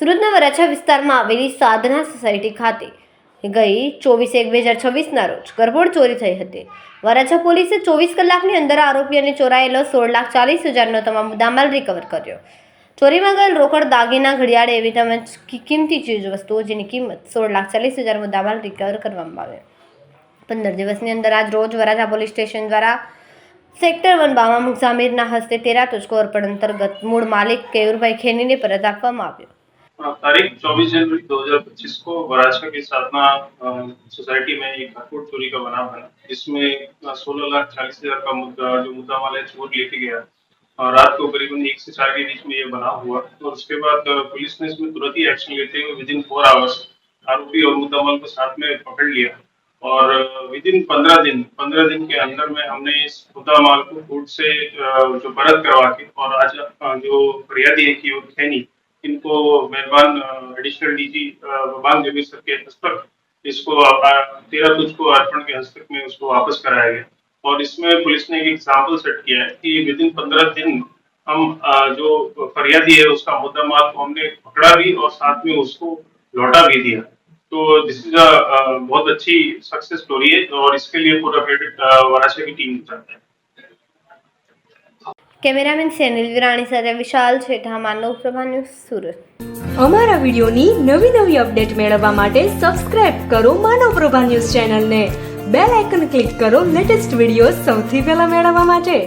સુરતના વરાછા વિસ્તારમાં આવેલી સાધના સોસાયટી ખાતે ગઈ ચોવીસ એક બે હજાર છવ્વીસના રોજ ગરબોડ ચોરી થઈ હતી. વરાછા પોલીસે ચોવીસ કલાકની અંદર આરોપી અને ચોરાયેલો સોળ લાખ ચાલીસ હજારનો તમામ મુદ્દામાલ રિકવર કર્યો. ચોરીમાં ગયેલ રોકડ, દાગીના, ઘડિયાળ એવી તેમજ કિંમતી ચીજ વસ્તુઓ જેની કિંમત સોળ લાખ ચાલીસ હજાર મુદ્દામાલ રિકવર કરવામાં આવ્યો પંદર દિવસની અંદર આજ રોજ વરાછા પોલીસ સ્ટેશન દ્વારા સેક્ટર વન બામા મુઝામિરના હસ્તે તેરા તુજકો અર્પણ અંતર્ગત મૂળ માલિક કેયુરભાઈ ખેનીને પરત આપવામાં આવ્યો तारीख 24 जनवरी 2025 को वराछा की साधना अ, सोसाइटी में एक हटफोट चोरी का बनाव बना जिसमें सोलह लाख चालीस हजार का मुद्दा जो मुद्दा माल है चोर लेके गया और रात को करीबन एक से चार के बीच में ये बना हुआ और उसके बाद अ, पुलिस ने इसमें तुरंत ही एक्शन लेते हुए विद इन फोर आवर्स आरोपी और मुद्दा माल को साथ में पकड़ लिया और विद इन पंद्रह दिन पंद्रह दिन के अंदर में हमने इस मुद्दा माल को कोर्ट से जो परत करवा के और आज जो फरियादी है की खैनी, इनको मेहरबान एडिशनल डीजी बबांग जमीर सर के हस्तक इसको तेरह तुझको अर्पण के हस्तक में उसको वापस कराया गया। और इसमें पुलिस ने एक एग्ज़ाम्पल सेट किया है कि विद इन पंद्रह दिन हम जो फरियादी है, उसका मुद्दा माल को हमने पकड़ा भी और साथ में उसको लौटा भी दिया। तो दिस इज अ बहुत अच्छी सक्सेस स्टोरी है और इसके लिए पूरा क्रेडिट वराछा की टीम को जाता है કેમેરામેન સેનિલ વિરાણી સાથે વિશાલ છેઠા માનવ પ્રભા ન્યૂઝ સુરત અમારા વિડીયોની નવી નવી અપડેટ મેળવવા માટે સબસ્ક્રાઇબ કરો માનવ પ્રભા ન્યૂઝ ચેનલને બેલ આઇકન ક્લિક કરો લેટેસ્ટ વિડીયો સૌથી પહેલા મેળવવા માટે